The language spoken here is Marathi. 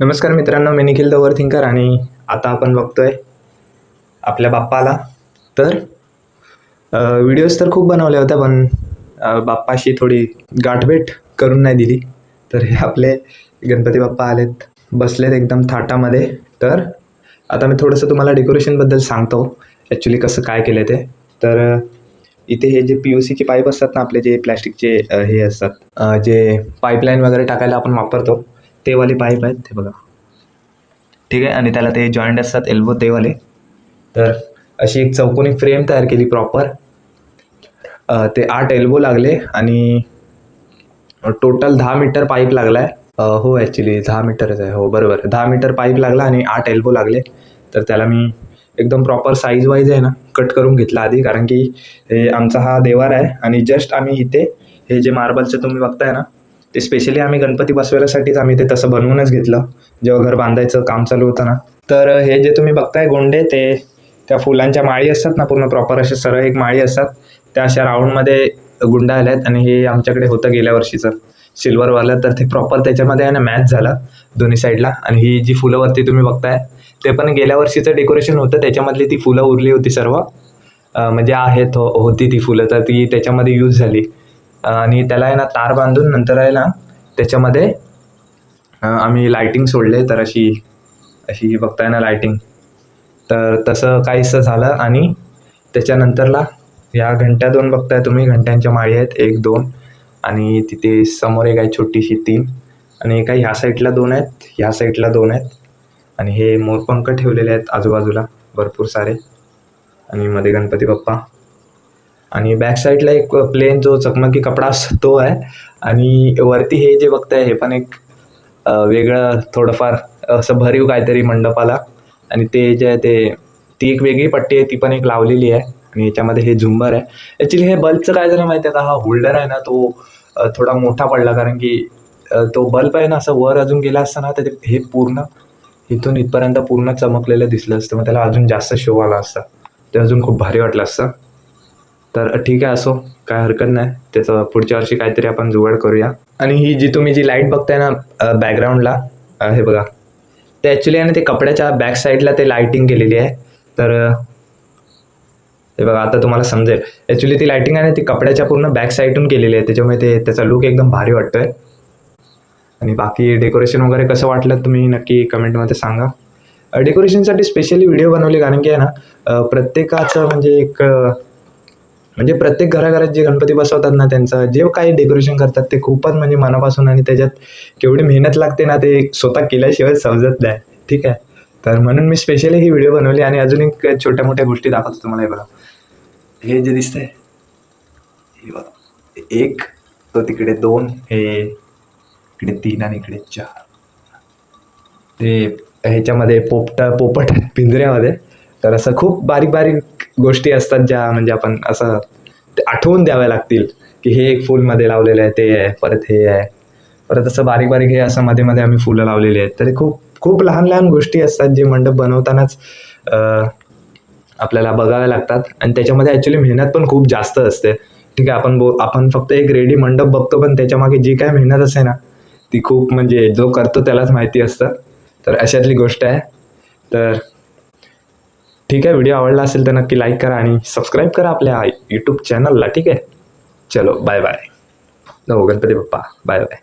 नमस्कार मित्रांनो मी निखिल द थिंकर आणि आता आपण बघतोय आपल्या बाप्पाला. तर व्हिडिओज तर खूप बनवल्या होत्या पण बाप्पाशी थोडी गाठभेट करून नाही दिली. तर हे आपले गणपती बाप्पा आलेत बसलेत एकदम थाटामध्ये. तर आता मी थोडंसं तुम्हाला डेकोरेशनबद्दल सांगतो ॲक्च्युली कसं काय केलं ते. तर इथे हे जे पी यू सीचे पाईप असतात ना आपले जे प्लॅस्टिकचे हे असतात जे पाईपलाईन वगैरे टाकायला आपण वापरतो ते वाले पाईप आहेत ते बघा. ठीक आहे? आणि त्याला ते जॉईंट असतात एल्बो ते वाले तर अशी एक चौकोनी फ्रेम तयार केली प्रॉपर ते आठ एल्बो लागले आणि टोटल दहा मीटर पाईप लागला आहे हो ॲक्च्युली दहा मीटरच आहे. हो बरोबर. दहा मीटर पाईप लागला आणि आठ एल्बो लागले. तर त्याला मी एकदम प्रॉपर साईज वाईज आहे ना कट करून घेतला आधी. कारण की हे आमचा हा देवार आहे आणि जस्ट आम्ही इथे हे जे मार्बलचं तुम्ही बघताय ना ते स्पेशली आम्ही गणपती बसवायसाठीच आम्ही ते तसं बनवूनच घेतलं. जेव्हा घर बांधायचं काम चालू होतं ना तर हे जे तुम्ही बघताय गोंडे ते त्या फुलांच्या माळी असतात ना पूर्ण प्रॉपर असे सरळ एक माळी असतात. त्या अशा राऊंडमध्ये गुंडा आल्या आहेत आणि हे आमच्याकडे होतं गेल्या वर्षीचं. सिल्वरवालं तर ते प्रॉपर त्याच्यामध्ये आहे ना मॅच झालं दोन्ही साईडला आणि ही जी फुलं वरती तुम्ही बघताय ते पण गेल्या वर्षीचं डेकोरेशन होतं. त्याच्यामधली ती फुलं उरली होती सर्व. म्हणजे आहेत हो होती ती फुलं. तर ती त्याच्यामध्ये यूज झाली. आणि त्याला आहे ना तार बांधून नंतर आहे ना त्याच्यामध्ये आम्ही लायटिंग सोडले. तर अशी अशी बघताय ना लायटिंग तर तसं काहीसं झालं आणि त्याच्यानंतरला या घंट्या दोन बघताय तुम्ही. घंट्यांच्या माळी आहेत. एक दोन. आणि तिथे समोर एक आहे छोटीशी तीन. आणि एका ह्या साईडला दोन आहेत. ह्या साईडला दोन आहेत. आणि हे मोरपंख ठेवलेले आहेत आजूबाजूला. भरपूर सारे. आणि मध्ये गणपती बाप्पा. आणि बॅक साईडला एक प्लेन जो चकमकी कपडा असतो तो आहे. आणि वरती हे जे बघताय हे पण एक वेगळं थोडंफार असं भरीव काहीतरी मंडपाला. आणि ते जे आहे ते ती एक वेगळी पट्टी आहे ती पण एक लावलेली आहे. आणि याच्यामध्ये हे झुंबर आहे. ॲक्च्युली हे बल्बचं काय झालं माहिती आहे का? हा होल्डर आहे ना तो थोडा मोठा पडला. कारण की तो बल्ब आहे ना असं वर अजून गेला असता ना तर ते हे पूर्ण इथून इथपर्यंत पूर्ण चमकलेलं दिसलं असतं. मग त्याला अजून जास्त शो आला असता. ते अजून खूप भारी वाटलं असतं. तर ठीक आहे असो काय हरकत नाही. त्याचं पुढच्या वर्षी काहीतरी आपण जुगाड करूया. आणि ही जी तुम्ही जी लाइट बघताय ना बॅकग्राऊंडला हे बघा. ते ॲक्च्युली आहे ना ते कपड्याच्या बॅक साईडला ते लाईटिंग केलेली आहे. तर हे बघा आता तुम्हाला समजेल. ॲक्च्युली ती लाईटिंग आहे ना ती कपड्याच्या पूर्ण बॅक साईडून केलेली आहे. त्याच्यामुळे ते त्याचा लुक एकदम भारी वाटतोय. आणि बाकी डेकोरेशन वगैरे कसं वाटलं तुम्ही नक्की कमेंटमध्ये सांगा. डेकोरेशनसाठी स्पेशली व्हिडिओ बनवले कारण की आहे ना प्रत्येकाचं म्हणजे एक म्हणजे प्रत्येक घराघरात जे गणपती बसवतात ना त्यांचं जे काही डेकोरेशन करतात ते खूपच म्हणजे मनापासून आणि त्याच्यात केवढी मेहनत लागते ना ते स्वतः केल्याशिवाय समजत नाही. ठीक आहे? तर म्हणून मी स्पेशली ही व्हिडिओ बनवली आणि अजून एक छोट्या मोठ्या गोष्टी दाखवतो तुम्हाला हे बघा. हे जे दिसतंय हे बघा. एक तो तिकडे दोन हे इकडे तीन आणि इकडे चार. ते ह्याच्यामध्ये पोपटा पोपट पिंजऱ्यामध्ये. तर असं खूप बारीक बारीक गोष्टी असतात ज्या म्हणजे आपण असं ते आठवून द्याव्या लागतील की हे एक फूलमध्ये लावलेलं आहे ते आहे परत हे आहे. परत असं बारीक बारीक हे असं मध्ये मध्ये आम्ही फुलं लावलेली आहेत. तर ते खूप खूप लहान लहान गोष्टी असतात जे मंडप बनवतानाच आपल्याला बघाव्या लागतात. आणि त्याच्यामध्ये ॲक्च्युली मेहनत पण खूप जास्त असते. ठीक आहे आपण बो आपण फक्त एक रेडी मंडप बघतो पण त्याच्यामागे जी काय मेहनत असते ना ती खूप म्हणजे जो करतो त्यालाच माहिती असतं. तर अशातली गोष्ट आहे. तर ठीक आहे व्हिडिओ आवडला असेल तर नक्की लाईक करा आणि सबस्क्राईब करा आपल्या यूट्यूब चॅनलला ठीक आहे? चलो बाय बाय हो गणपती बाप्पा. Bye bye